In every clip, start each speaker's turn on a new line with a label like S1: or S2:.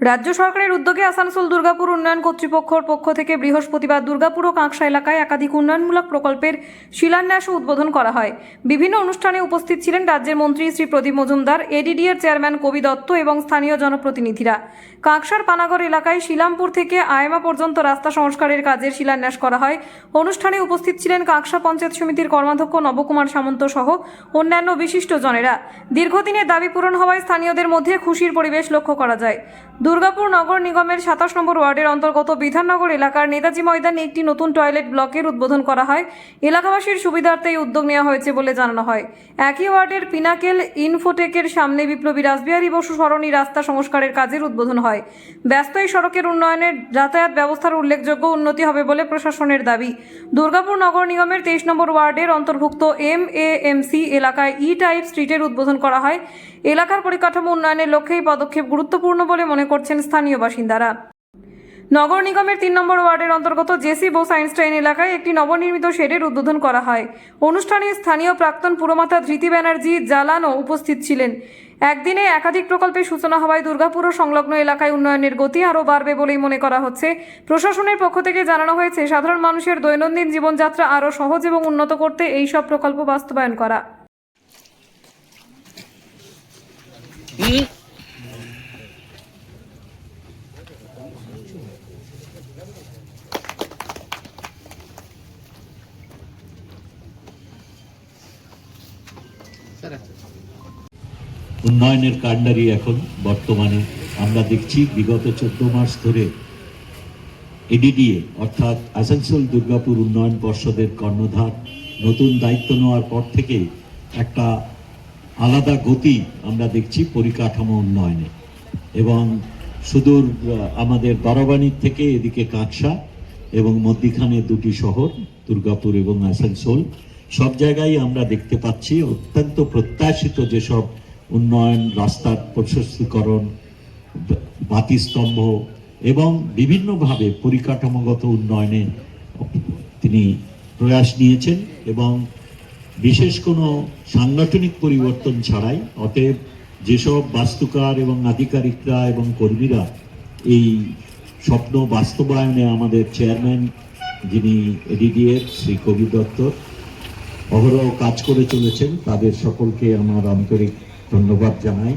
S1: রাজ্য সরকারের উদ্যোগে আসানসোল দুর্গাপুর উন্নয়ন কর্তৃপক্ষর পক্ষ থেকে বৃহস্পতিবার দুর্গাপুর ও কাঁকসা এলাকায় একাধিক উন্নয়নমূলক প্রকল্পের শিলান্যাস ও উদ্বোধন করা হয়। বিভিন্ন অনুষ্ঠানে উপস্থিত ছিলেন রাজ্যের মন্ত্রী শ্রী প্রদীপ মজুমদার, এডিডি এর চেয়ারম্যান কবি দত্ত এবং স্থানীয় জনপ্রতিনিধিরা। কাঁকসার পানাগড় এলাকায় শিলামপুর থেকে আয়মা পর্যন্ত রাস্তা সংস্কারের কাজের শিলান্যাস করা হয়। অনুষ্ঠানে উপস্থিত ছিলেন কাঁকসা পঞ্চায়েত সমিতির কর্মাধ্যক্ষ নবকুমার সামন্ত সহ অন্যান্য বিশিষ্ট জনেরা। দীর্ঘদিনের দাবি পূরণ হওয়ায় স্থানীয়দের মধ্যে খুশির পরিবেশ লক্ষ্য করা যায়। দুর্গাপুর নগর নিগমের সাতাশ নম্বর ওয়ার্ডের অন্তর্গত বিধাননগর এলাকার নেতাজি ময়দানে একটি নতুন টয়লেট ব্লকের উদ্বোধন করা হয়। এলাকাবাসীর সুবিধার্থে এই উদ্যোগ নেওয়া হয়েছে বলে জানানো হয়। একই ওয়ার্ডের পিনাকেল ইনফোটেকের সামনে বিপ্লবী রাসবিহারী বসু সরণি রাস্তা সংস্কারের কাজের উদ্বোধন হয়। ব্যস্ত এই সড়কের উন্নয়নের যাতায়াত ব্যবস্থার উল্লেখযোগ্য উন্নতি হবে বলে প্রশাসনের দাবি। দুর্গাপুর নগর নিগমের তেইশ নম্বর ওয়ার্ডের অন্তর্ভুক্ত এম এ এম সি এলাকায় ই টাইপ স্ট্রিটের উদ্বোধন করা হয়। এলাকার পরিকাঠামো উন্নয়নের লক্ষ্যে এই পদক্ষেপ গুরুত্বপূর্ণ বলে মনে করছেন স্থানীয় বাসিন্দারা। নগর নিগমের তিন নম্বর ওয়ার্ডের অন্তর্গত জেসি বোস আইনস্টাইন এলাকায় একটি নবনির্মিত শেডের উদ্বোধন করা হয়। অনুষ্ঠানে স্থানীয় প্রাক্তন পুরমাতা ধৃতি ব্যানার্জি জালানও উপস্থিত ছিলেন। একদিনে একাধিক প্রকল্পের সূচনা হওয়ায় দুর্গাপুর ও সংলগ্ন এলাকায় উন্নয়নের গতি আরও বাড়বে বলেই মনে করা হচ্ছে। প্রশাসনের পক্ষ থেকে জানানো হয়েছে, সাধারণ মানুষের দৈনন্দিন জীবনযাত্রা আরও সহজ এবং উন্নত করতে এই সব প্রকল্প বাস্তবায়ন করা।
S2: উন্নয়নের কাণ্ডারি এখন বর্তমানে আমরা দেখছি বিগত চোদ্দ মাস ধরে এডিডিএ অর্থাৎ আসানসোল দুর্গাপুর উন্নয়ন পর্ষদের কর্ণধার, নতুন দায়িত্ব নেওয়ার পর থেকে একটা আলাদা গতি আমরা দেখছি পরিকাঠামো উন্নয়নে। এবং সুদূর আমাদের বারবানির থেকে এদিকে কাঁকসা এবং মধ্যিখানে দুটি শহর, দুর্গাপুর এবং আসানসোল সব জায়গায় আমরা দেখতে পাচ্ছি অত্যন্ত প্রত্যাশিত যেসব উন্নয়ন, রাস্তার প্রশস্তিকরণ, বাতিস্তম্ভ এবং বিভিন্নভাবে পরিকাঠামোগত উন্নয়নে তিনি প্রয়াস নিয়েছেন এবং বিশেষ কোনো সাংগঠনিক পরিবর্তন ছাড়াই অতএব যেসব বাস্তুকার এবং আধিকারিকরা এবং কর্মীরা এই স্বপ্ন বাস্তবায়নে আমাদের চেয়ারম্যান যিনি এডিডিএফ, শ্রী কবি দত্ত অহরহ কাজ করে চলেছেন। তাদের সকলকে আমার আন্তরিক ধন্যবাদ জানাই।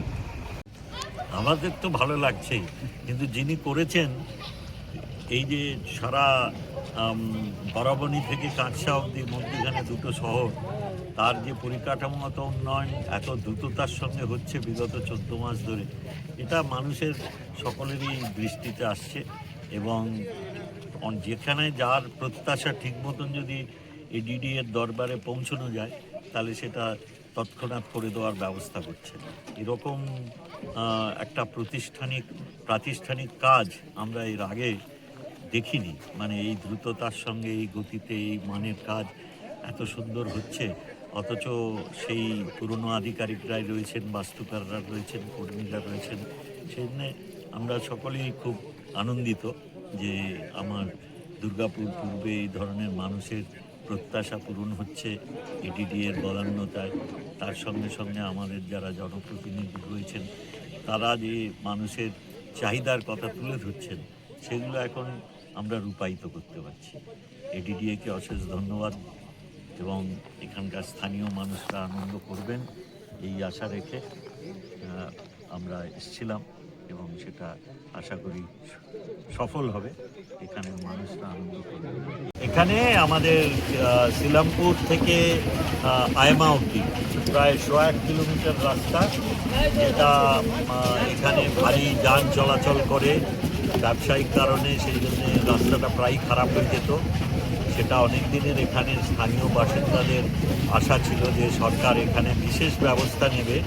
S3: আমাদের তো ভালো লাগছেই কিন্তু যিনি করেছেন, এই যে সারা বরাবনি থেকে কাঁকসা অবধি মধ্যখানে দুটো শহর, তার যে পরিকাঠামোগত উন্নয়ন, এত দ্রুততার সঙ্গে হচ্ছে বিগত চোদ্দ মাস ধরে, এটা মানুষের সকলেরই দৃষ্টিতে আসছে এবং যেখানে যার প্রত্যাশা ঠিক মতন যদি এডিডি এর দরবারে পৌঁছানো যায়, তাহলে সেটা তৎক্ষণাৎ করে দেওয়ার ব্যবস্থা করছে। এরকম একটা প্রতিষ্ঠানিক, প্রাতিষ্ঠানিক কাজ আমরা এর আগে দেখিনি। মানে এই দ্রুততার সঙ্গে, এই গতিতে, এই মানের কাজ এত সুন্দর হচ্ছে, অথচ সেই পুরনো আধিকারিকরাই রয়েছেন, বাস্তুকাররা রয়েছেন, কর্মীরা রয়েছেন, সেই জন্যে আমরা সকলেই খুব আনন্দিত যে আমার দুর্গাপুর পূর্বে এই ধরনের মানুষের প্রত্যাশা পূরণ হচ্ছে এডিডি এর তার সঙ্গে সঙ্গে আমাদের যারা জনপ্রতিনিধি রয়েছেন, তারা যে মানুষের চাহিদার কথা তুলে ধরছেন, সেগুলো এখন আমরা রূপায়িত করতে পারছি। এডিডিএকে অশেষ ধন্যবাদ এবং এখানকার স্থানীয় মানুষরা আনন্দ করবেন, এই আশা রেখে আমরা এসেছিলাম। সেটা আশা করি সফল হবে। এখানের মানুষরা আনন্দ এখানে আমাদের শিলামপুর থেকে আয়মা অবধি, প্রায় শো এক কিলোমিটার রাস্তা, যেটা এখানে ভারী যান চলাচল করে। ব্যবসায়িক কারণে সেই জন্য রাস্তাটা প্রায় খারাপ হয়ে যেত। সেটা অনেক দিনের এখানে স্থানীয় বাসিন্দাদের আশা ছিল যে সরকার এখানে বিশেষ ব্যবস্থা নেবে।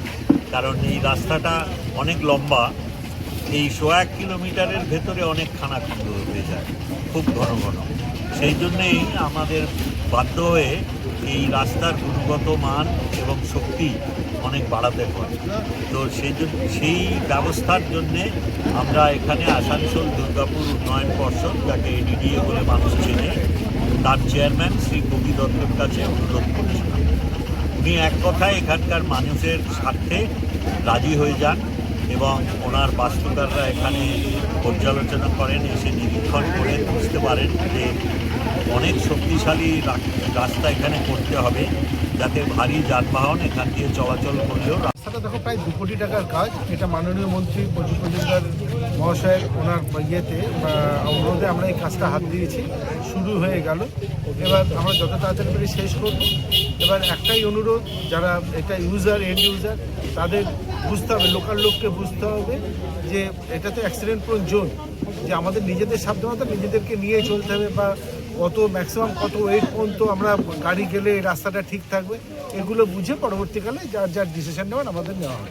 S3: কারণ এই রাস্তাটা অনেক লম্বা। এই শো এক কিলোমিটারের ভেতরে অনেক খানাখন্দ হয়ে যায়, খুব ঘন ঘন। সেই জন্যেই আমাদের বাধ্য হয়ে এই রাস্তার গুণগত মান এবং শক্তি অনেক বাড়াতে হয়। তো সেই জন্য সেই ব্যবস্থার জন্যে আমরা এখানে আসানসোল দুর্গাপুর উন্নয়ন পর্ষদ, যাকে এডিডিএ বলে মানুষ চেনে, তার চেয়ারম্যান শ্রী কবি দত্তের কাছে অনুরোধ করেছিলাম। উনি এক কথায় এখানকার মানুষের স্বার্থে রাজি হয়ে যান। এবং ওনার বাস্তুকাররা এখানে পর্যালোচনা করেন, এসে নিরীক্ষণ করে বুঝতে পারেন যে অনেক শক্তিশালী রাস্তা এখানে করতে হবে, যাতে ভারী যানবাহন এখান দিয়ে চলাচল করলেও
S4: রাস্তাটা দেখো প্রায় দু কোটি টাকার কাজ। এটা মাননীয় মন্ত্রী প্রচুর মজুমদার মহাশয়ের ওনার ইয়েতে অনুরোধে আমরা এই কাজটা হাত দিয়েছি। শুরু হয়ে গেল। এবার আমরা যত তাড়াতাড়ি শেষ করব। এবার একটাই অনুরোধ, যারা এটা ইউজার এন্ড ইউজার তাদের বুঝতে হবে লোকাল লোককে বুঝতে হবে যে এটা তো অ্যাক্সিডেন্ট প্রোন জোন যে আমাদের নিজেদের সাবধানতা নিজেদেরকে নিয়ে চলতে হবে বা কত ম্যাক্সিমাম কত ওয়েট পর্যন্ত আমরা গাড়ি গেলে রাস্তাটা ঠিক থাকবে, এগুলো বুঝে পরবর্তীকালে যার যার ডিসিশন নেওয়ার আমাদের নেওয়া হবে।